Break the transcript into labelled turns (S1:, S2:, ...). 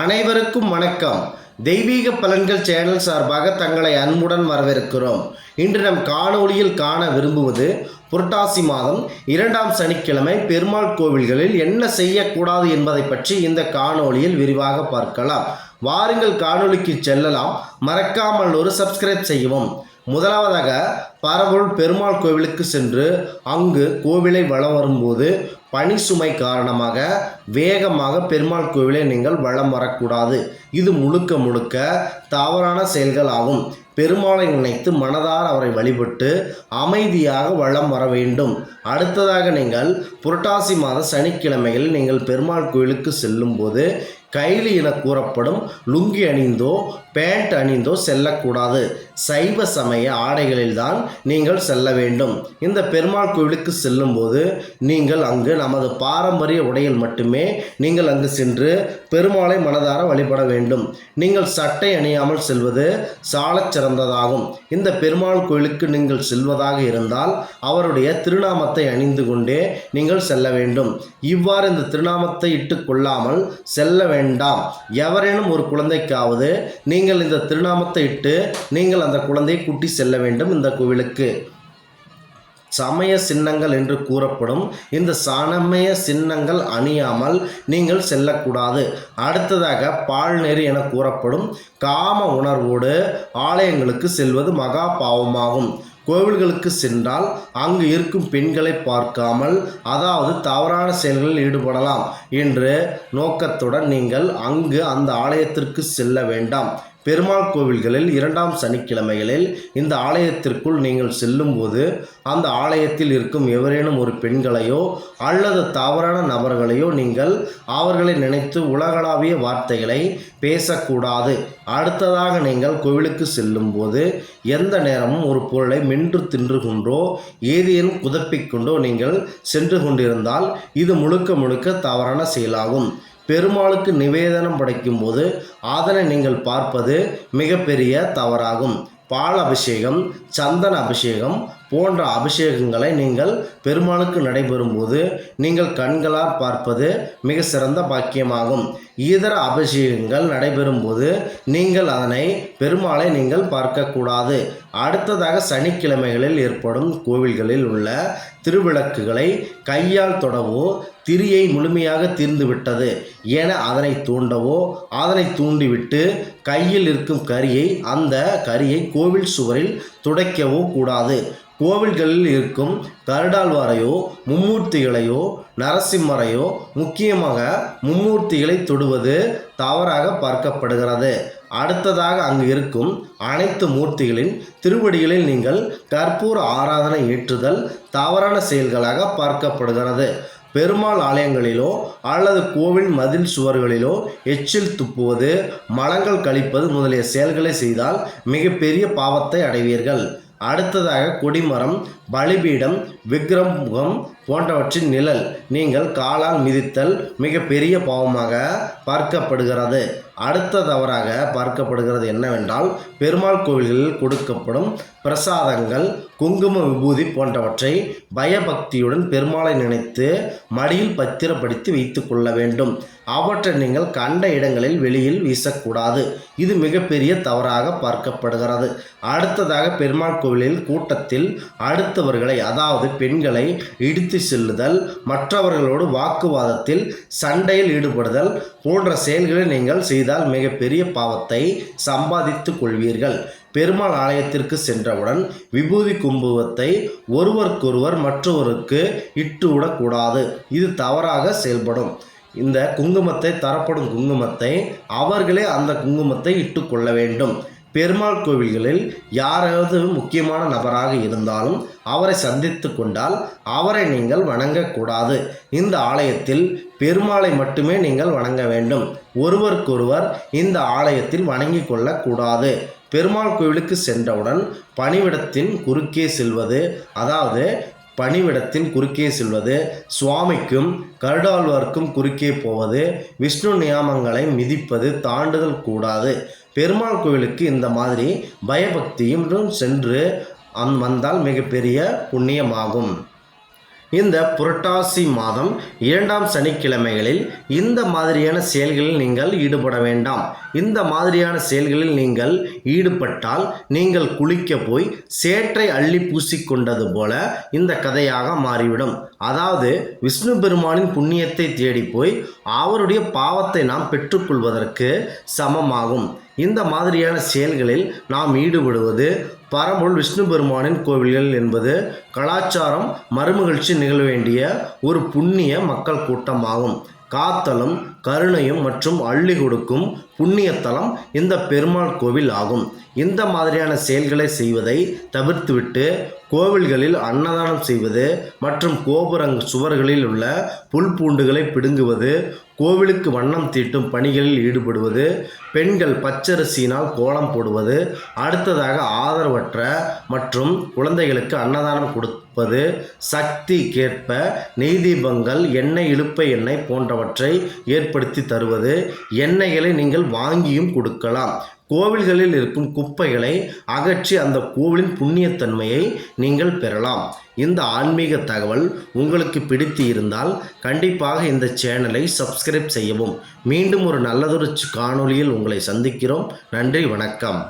S1: அனைவருக்கும் வணக்கம். தெய்வீக பலன்கள் சேனல் சார்பாக தங்களை அன்புடன் வரவேற்கிறோம். இன்று நம் காணொளியில் காண விரும்புவது புரட்டாசி மாதம் இரண்டாம் சனிக்கிழமை பெருமாள் கோவில்களில் என்ன செய்யக்கூடாது என்பதை பற்றி இந்த காணொளியில் விரிவாக பார்க்கலாம். வாருங்கள் காணொளிக்கு செல்லலாம். மறக்காமல் ஒரு சப்ஸ்கிரைப் செய்யவும். முதலாவதாக பரவூர் பெருமாள் கோவிலுக்கு சென்று அங்கு கோவிலை வலம் வரும்போது பனி சுமை காரணமாக வேகமாக பெருமாள் கோவிலை நீங்கள் வலம் வரக்கூடாது. இது முழுக்க முழுக்க தவறான செயல்கள் ஆகும். பெருமாளை நினைத்து மனதார் அவரை வழிபட்டு அமைதியாக வலம் வர வேண்டும். அடுத்ததாக நீங்கள் புரட்டாசி மாத சனிக்கிழமையில் நீங்கள் பெருமாள் கோவிலுக்கு செல்லும்போது கைலி என கூறப்படும் லுங்கி அணிந்தோ பேண்ட் அணிந்தோ செல்லக்கூடாது. சைவ சமய ஆடைகளில்தான் நீங்கள் செல்ல வேண்டும். இந்த பெருமாள் கோவிலுக்கு செல்லும்போது நீங்கள் அங்கு நமது பாரம்பரிய உடையில் மட்டுமே நீங்கள் அங்கு சென்று பெருமாளை மனதார வழிபட வேண்டும். நீங்கள் சட்டை அணியாமல் செல்வது சாலச் சிறந்ததாகும். இந்த பெருமாள் கோவிலுக்கு நீங்கள் செல்வதாக இருந்தால் அவருடைய திருநாமத்தை அணிந்து கொண்டே நீங்கள் செல்ல வேண்டும். இவ்வாறு இந்த திருநாமத்தை இட்டு கொள்ளாமல் செல்ல வேண்டாம். எவரேனும் ஒரு குழந்தைக்காவது நீங்கள் நீங்கள் இந்த திருநாமத்தை இட்டு நீங்கள் அந்த குழந்தையை கூட்டி செல்ல வேண்டும் இந்த கோவிலுக்கு. சமய சின்னங்கள் என்று கூறப்படும் இந்த சமய சின்னங்கள் அணியாமல் நீங்கள் செல்லக்கூடாது. அடுத்ததாக பால்நெறி என கூறப்படும் காம உணர்வோடு ஆலயங்களுக்கு செல்வது மகா பாவமாகும். கோவில்களுக்கு சென்றால் அங்கு இருக்கும் பெண்களை பார்க்காமல் அதாவது தவறான செயல்களில் ஈடுபடலாம் என்று நோக்கத்துடன் நீங்கள் அங்கு அந்த ஆலயத்திற்கு செல்ல வேண்டாம். பெருமாள் கோவில்களில் இரண்டாம் சனிக்கிழமைகளில் இந்த ஆலயத்திற்குள் நீங்கள் செல்லும்போது அந்த ஆலயத்தில் இருக்கும் எவரேனும் ஒரு பெண்களையோ அல்லது தவறான நபர்களையோ நீங்கள் அவர்களை நினைத்து உலகளாவிய வார்த்தைகளை பேசக்கூடாது. அடுத்ததாக நீங்கள் கோவிலுக்கு செல்லும்போது எந்த நேரமும் ஒரு பொருளை மென்று தின்று கொண்டோ ஏதேனும் குதப்பிக்கொண்டோ நீங்கள் சென்று கொண்டிருந்தால் இது முழுக்க முழுக்க தவறான செயலாகும். பெருமாளுக்கு நிவேதனம் படைக்கும்போது அதனை நீங்கள் பார்ப்பது மிகப்பெரிய தவறாகும். பால் அபிஷேகம் சந்தன அபிஷேகம் போன்ற அபிஷேகங்களை நீங்கள் பெருமாளுக்கு நடைபெறும்போது நீங்கள் கண்களால் பார்ப்பது மிக சிறந்த பாக்கியமாகும். இதர அபிஷேகங்கள் நடைபெறும்போது நீங்கள் அதனை பெருமாளை நீங்கள் பார்க்கக்கூடாது. அடுத்ததாக சனிக்கிழமைகளில் ஏற்படும் கோவில்களில் உள்ள திருவிளக்குகளை கையால் தொடவோ திரியை முழுமையாக தீர்ந்துவிட்டது என அதனை தூண்டவோ அதனை தூண்டிவிட்டு கையில் இருக்கும் கரியை அந்த கரியை கோவில் சுவரில் துடைக்கவோ கூடாது. கோவில்களில் இருக்கும் கருடாழ்வாரையோ மும்மூர்த்திகளையோ நரசிம்மரையோ முக்கியமாக மும்மூர்த்திகளை தொடுவது தவறாக பார்க்கப்படுகிறது. அடுத்ததாக அங்கு இருக்கும் அனைத்து மூர்த்திகளின் திருவடிகளில் நீங்கள் கற்பூர ஆராதனை ஏற்றுதல் தவறான செயல்களாக பார்க்கப்படுகிறது. பெருமாள் ஆலயங்களிலோ அல்லது கோவில் மதில் சுவர்களிலோ எச்சில் துப்புவது மலங்கள் கழிப்பது முதலிய செயல்களை செய்தால் மிகப்பெரிய பாவத்தை அடைவீர்கள். அடுத்ததாக கொடிமரம் பலிபீடம் விக்ரம் முகம் போன்றவற்றின் நிழல் நீங்கள் காலால் மிதித்தல் மிகப்பெரிய பாவமாக பார்க்கப்படுகிறது. அடுத்த தவறாக பார்க்கப்படுகிறது என்னவென்றால் பெருமாள் கோவில்களில் கொடுக்கப்படும் பிரசாதங்கள் குங்கும விபூதி போன்றவற்றை பயபக்தியுடன் பெருமாளை நினைத்து மடியில் பத்திரப்படுத்தி வைத்து கொள்ள வேண்டும். அவற்றை நீங்கள் கண்ட இடங்களில் வெளியில் வீசக்கூடாது. இது மிகப்பெரிய தவறாக பார்க்கப்படுகிறது. அடுத்ததாக பெருமாள் கோவிலில் கூட்டத்தில் அடுத்தவர்களை அதாவது பெண்களை இடித்து செல்லுதல் மற்றவர்களோடு வாக்குவாதத்தில் சண்டையில் ஈடுபடுதல் போன்ற செயல்களை நீங்கள் செய்தால் மிகப்பெரிய பாவத்தை சம்பாதித்துக் கொள்வீர்கள். பெருமாள் ஆலயத்திற்கு சென்றவுடன் விபூதி கும்புவத்தை ஒருவருக்கொருவர் மற்றவருக்கு இட்டுவிடக்கூடாது இது தவறாக செயல்படும். இந்த குங்குமத்தை தரப்படும் குங்குமத்தை அவர்களே அந்த குங்குமத்தை இட்டுக்கொள்ள வேண்டும். பெருமாள் கோவில்களில் யாராவது முக்கியமான நபராக இருந்தாலும் அவரை சந்தித்து கொண்டால் அவரை நீங்கள் வணங்கக்கூடாது. இந்த ஆலயத்தில் பெருமாளை மட்டுமே நீங்கள் வணங்க வேண்டும். ஒருவருக்கொருவர் இந்த ஆலயத்தில் வணங்கி கொள்ளக்கூடாது. பெருமாள் கோவிலுக்கு சென்றவுடன் பணிவிடத்தின் குறுக்கே செல்வது அதாவது பணிவிடத்தின் குறுக்கே செல்வது சுவாமிக்கும் கருடாழ்வார்க்கும் குறுக்கே போவது விஷ்ணு நியாமங்களை மிதிப்பது தாண்டுதல் கூடாது. பெருமாள் கோவிலுக்கு இந்த மாதிரி பயபக்தியுடன் சென்று அந் வந்தால் மிகப்பெரிய புண்ணியமாகும். இந்த புரட்டாசி மாதம் இரண்டாம் சனிக்கிழமைகளில் இந்த மாதிரியான செயல்களில் நீங்கள் ஈடுபட வேண்டாம். இந்த மாதிரியான செயல்களில் நீங்கள் ஈடுபட்டால் நீங்கள் குளிக்க போய் சேற்றை அள்ளி பூசிக்கொண்டது போல இந்த கதையாக மாறிவிடும். அதாவது விஷ்ணு பெருமானின் புண்ணியத்தை தேடி போய் அவருடைய பாவத்தை நாம் பெற்றுக்கொள்வதற்கு சமமாகும். இந்த மாதிரியான செயல்களில் நாம் ஈடுபடுவது பரம்பொருள் விஷ்ணு பெருமானின் கோவில்கள் என்பது கலாச்சாரம் மறுமகிழ்ச்சி நிகழ வேண்டிய ஒரு புண்ணிய மக்கள் கூட்டமாகும். காத்தலும் கருணையும் மற்றும் அள்ளி கொடுக்கும் புண்ணியத்தலம் இந்த பெருமாள் கோவில் ஆகும். இந்த மாதிரியான செயல்களை செய்வதை தவிர்த்துவிட்டு கோவில்களில் அன்னதானம் செய்வது மற்றும் கோபுரங் சுவர்களில் உள்ள புல் பூண்டுகளை பிடுங்குவது கோவிலுக்கு வண்ணம் தீட்டும் பணிகளில் ஈடுபடுவது பெண்கள் பச்சரிசியினால் கோலம் போடுவது அடுத்ததாக ஆதரவற்ற மற்றும் குழந்தைகளுக்கு அன்னதானம் கொடு சக்தி கேட்ப நெய் தீபங்கள் எண்ணெய் இழுப்பை எண்ணெய் போன்றவற்றை ஏற்படுத்தி தருவது. எண்ணெய்களை நீங்கள் வாங்கியும் கொடுக்கலாம். கோவில்களில் இருக்கும் குப்பைகளை அகற்றி அந்த கோவிலின் புண்ணியத்தன்மையை நீங்கள் பெறலாம். இந்த ஆன்மீக தகவல் உங்களுக்கு பிடித்து இருந்தால் கண்டிப்பாக இந்த சேனலை சப்ஸ்கிரைப் செய்யவும். மீண்டும் ஒரு நல்லதொரு காணொளியில் உங்களை சந்திக்கிறோம். நன்றி வணக்கம்.